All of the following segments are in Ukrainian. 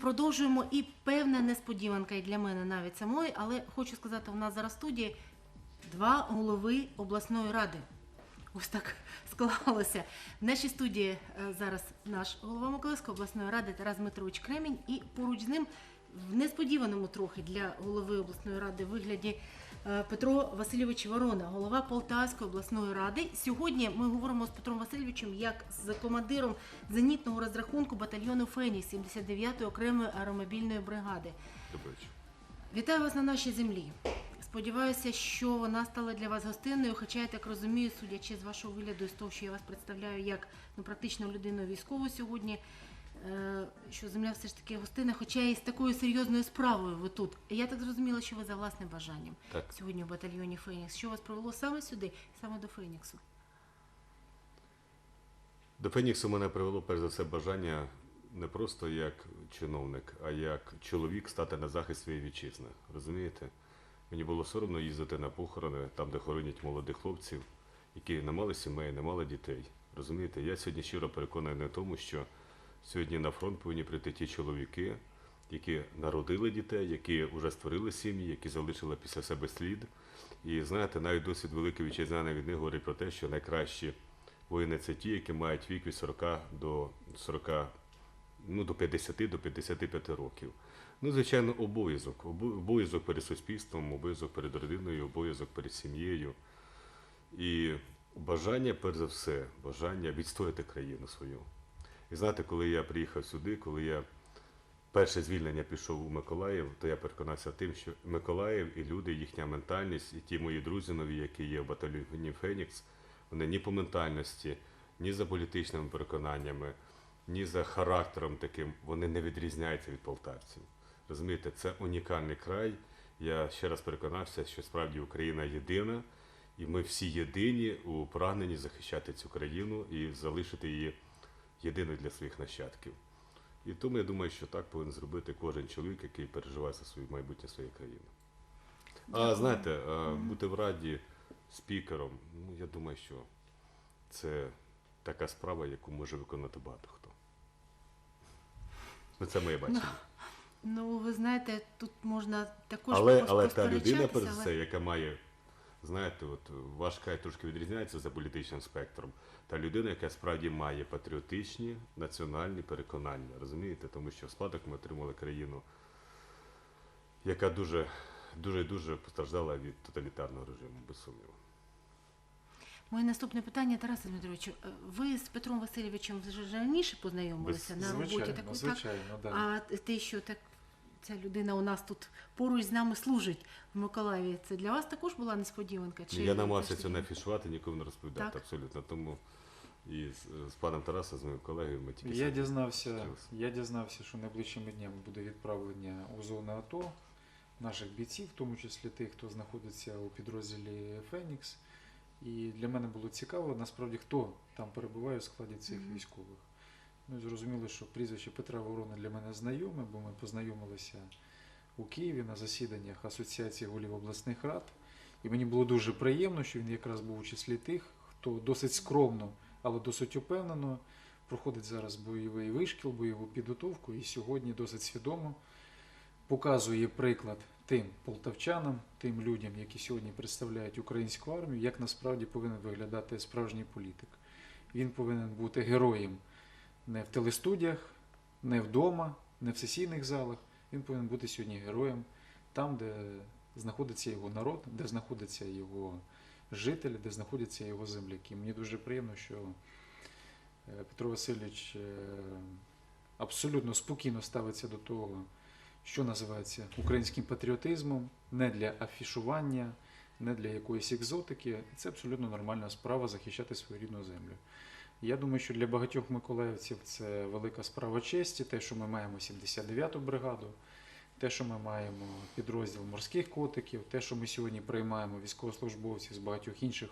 Продовжуємо і певна несподіванка і для мене навіть самої, але хочу сказати, у нас зараз в студії два голови обласної ради. Ось так склалося. В нашій студії е, зараз наш голова Миколаївської обласної ради Тарас Дмитрович Кремінь, і поруч з ним в несподіваному трохи для голови обласної ради вигляді Петро Васильович Ворона, голова Полтавської обласної ради. Сьогодні ми говоримо з Петром Васильовичем як з командиром зенітного розрахунку батальйону Фенікс 79-ї окремої аеромобільної бригади. Вечір. Вітаю вас на нашій землі. Сподіваюся, що вона стала для вас гостинною, хоча я так розумію, судячи з вашого вигляду, з того, що я вас представляю як ну, практично людину військову сьогодні, е, що земля все ж таки гостинна, хоча і з такою серйозною справою ви тут. Я так зрозуміла, що ви за власним бажанням Так. сьогодні в батальйоні Фенікс. Що вас привело саме сюди, саме до Феніксу? До Феніксу мене привело перш за все бажання не просто як чиновник, а як чоловік стати на захист своєї вітчизни. Розумієте? Мені було соромно їздити на похорони, там, де хоронять молодих хлопців, які не мали сімей, не мали дітей. Розумієте, я сьогодні щиро переконаний в тому, що сьогодні на фронт повинні прийти ті чоловіки, які народили дітей, які вже створили сім'ї, які залишили після себе слід. І знаєте, навіть досвід Великої вітчизняної війни говорить про те, що найкращі воїни це ті, які мають вік від 40 до 40, ну до 50 до 55 років. Ну, звичайно, обов'язок. Обов'язок перед суспільством, обов'язок перед родиною, обов'язок перед сім'єю. І бажання, перш за все, бажання відстояти країну свою. І знаєте, коли я приїхав сюди, коли я перше звільнення пішов у Миколаїв, то я переконався тим, що Миколаїв і люди, їхня ментальність, і ті мої друзі нові, які є в батальйоні Фенікс, вони ні по ментальності, ні за політичними переконаннями, ні за характером таким, вони не відрізняються від полтавців. Розумієте, це унікальний край. Я ще раз переконався, що справді Україна єдина, і ми всі єдині у прагненні захищати цю країну і залишити її єдиною для своїх нащадків. І тому я думаю, що так повинен зробити кожен чоловік, який переживає за своє майбутнє своєї країни. А знаєте, бути в раді спікером, ну я думаю, що це така справа, яку може виконати багато хто. Ну, це моє бачення. Ну, ви знаєте, тут можна також але, але та людина, перш за все, яка має, знаєте, от ваш край трошки відрізняється за політичним спектром. Та людина, яка справді має патріотичні національні переконання, розумієте? Тому що в спадок ми отримали країну, яка дуже, дуже, дуже постраждала від тоталітарного режиму, без сумніву. Моє наступне питання, Тарасе Дмитровичу. е, Ви з Петром Васильовичем вже раніше познайомилися Без- на роботі Звичайно, так, звичайно, да. А те, що так ця людина у нас тут поруч з нами служить в Миколаєві, це для вас також була несподіванка? Чи я намагався це не афішувати, нікому не розповідати Так. абсолютно. Тому і з, з паном Тарасом, з моїм колегою, ми тільки Я дізнався, я дізнався, що найближчими днями буде відправлення у зону АТО наших бійців, в тому числі тих, хто знаходиться у підрозділі Фенікс. І для мене було цікаво, насправді, хто там перебуває в складі цих Мгм. військових. Ну, зрозуміло, що прізвище Петра Ворона для мене знайоме, бо ми познайомилися у Києві на засіданнях Асоціації голів обласних рад. І мені було дуже приємно, що він якраз був у числі тих, хто досить скромно, але досить упевнено проходить зараз бойовий вишкіл, бойову підготовку і сьогодні досить свідомо показує приклад тим полтавчанам, тим людям, які сьогодні представляють українську армію, як насправді повинен виглядати справжній політик. Він повинен бути героєм не в телестудіях, не вдома, не в сесійних залах. Він повинен бути сьогодні героєм там, де знаходиться його народ, де знаходяться його жителі, де знаходяться його земляки. Мені дуже приємно, що е, Петро Васильович е, абсолютно спокійно ставиться до того, що називається українським патріотизмом, не для афішування, не для якоїсь екзотики. Це абсолютно нормальна справа захищати свою рідну землю. Я думаю, що для багатьох миколаївців це велика справа честі, те, що ми маємо 79-ту бригаду, те, що ми маємо підрозділ морських котиків, те, що ми сьогодні приймаємо військовослужбовців з багатьох інших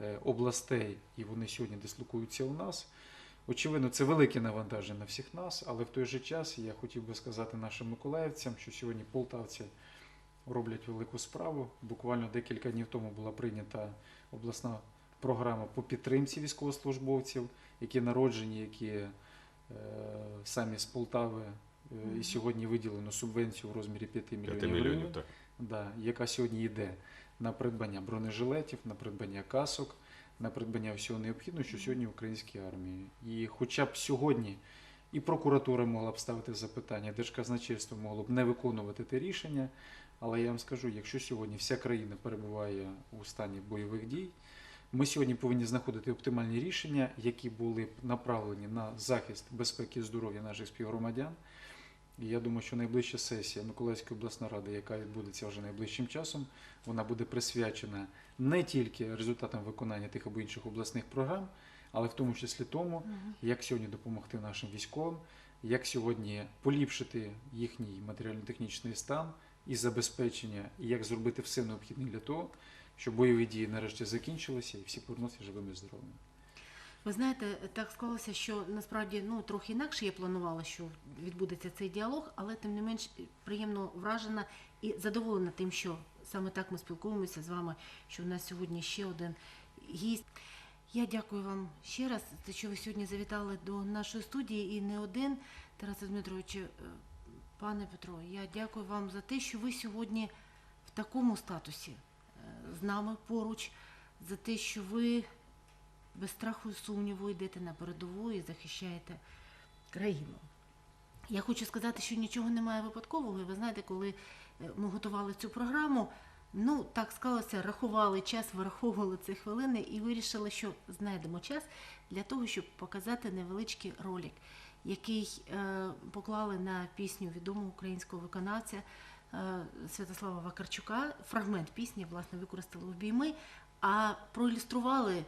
е, областей, і вони сьогодні дислокуються у нас. Очевидно, це велике навантаження на всіх нас, але в той же час я хотів би сказати нашим миколаївцям, що сьогодні полтавці роблять велику справу. Буквально декілька днів тому була прийнята обласна програма по підтримці військовослужбовців, які народжені, які е, самі з Полтави Е, І сьогодні виділено субвенцію в розмірі 5 5 мільйонів мільйонів, гривень, так. да, яка сьогодні йде на придбання бронежилетів, на придбання касок, на придбання всього необхідного, що сьогодні в українській армії. І хоча б сьогодні і прокуратура могла б ставити запитання, Держказначейство могло б не виконувати те рішення. Але я вам скажу, якщо сьогодні вся країна перебуває у стані бойових дій, ми сьогодні повинні знаходити оптимальні рішення, які були б направлені на захист безпеки і здоров'я наших співгромадян. І я думаю, що найближча сесія Миколаївської обласної ради, яка відбудеться вже найближчим часом, вона буде присвячена не тільки результатам виконання тих або інших обласних програм, але в тому числі тому, як сьогодні допомогти нашим військовим, як сьогодні поліпшити їхній матеріально-технічний стан і забезпечення, і як зробити все необхідне для того, щоб бойові дії нарешті закінчилися і всі повернуться живими і здоровими. Ви знаєте, так склалося, що насправді ну трохи інакше я планувала, що відбудеться цей діалог, але тим не менш приємно вражена і задоволена тим, що саме так ми спілкуємося з вами, що у нас сьогодні ще один гість. Я дякую вам ще раз, за що ви сьогодні завітали до нашої студії і не один, Тарасе Дмитровичу, е, пане Петро, я дякую вам за те, що ви сьогодні в такому статусі з нами поруч, за те, що ви без страху і сумніву йдете на передову і захищаєте країну. Я хочу сказати, що нічого немає випадкового. Ви знаєте, коли е, ми готували цю програму, ну так склалося, рахували час, вираховували ці хвилини і вирішили, що знайдемо час для того, щоб показати невеличкий ролик, який е, поклали на пісню відомого українського виконавця Святослава Вакарчука. Фрагмент пісні, власне, використали обійми, а проілюстрували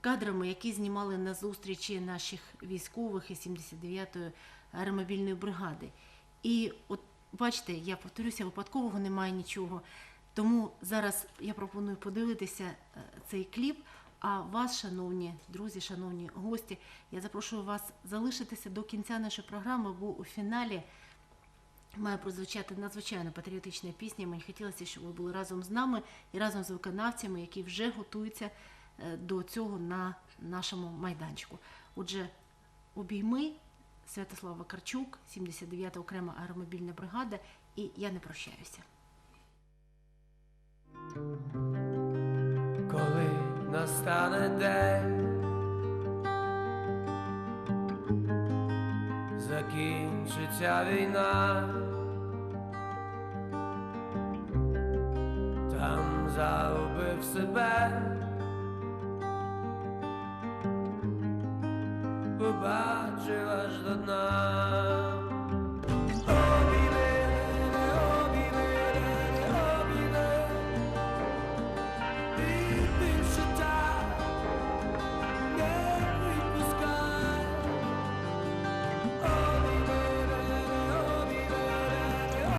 кадрами, які знімали на зустрічі наших військових із 79-ї аеромобільної бригади. І от бачите, я повторюся, випадкового немає нічого. Тому зараз я пропоную подивитися е, цей кліп. А вас, шановні друзі, шановні гості, я запрошую вас залишитися до кінця нашої програми, бо у фіналі має прозвучати надзвичайно патріотична пісня. Мені хотілося, щоб ви були разом з нами і разом з виконавцями, які вже готуються е, до цього на нашому майданчику. Отже, обійми Святослав Вакарчук, 79-та окрема аеромобільна бригада, і я не прощаюся. коли настане день, закінчиться війна, там загубив себе, побачив аж до дна.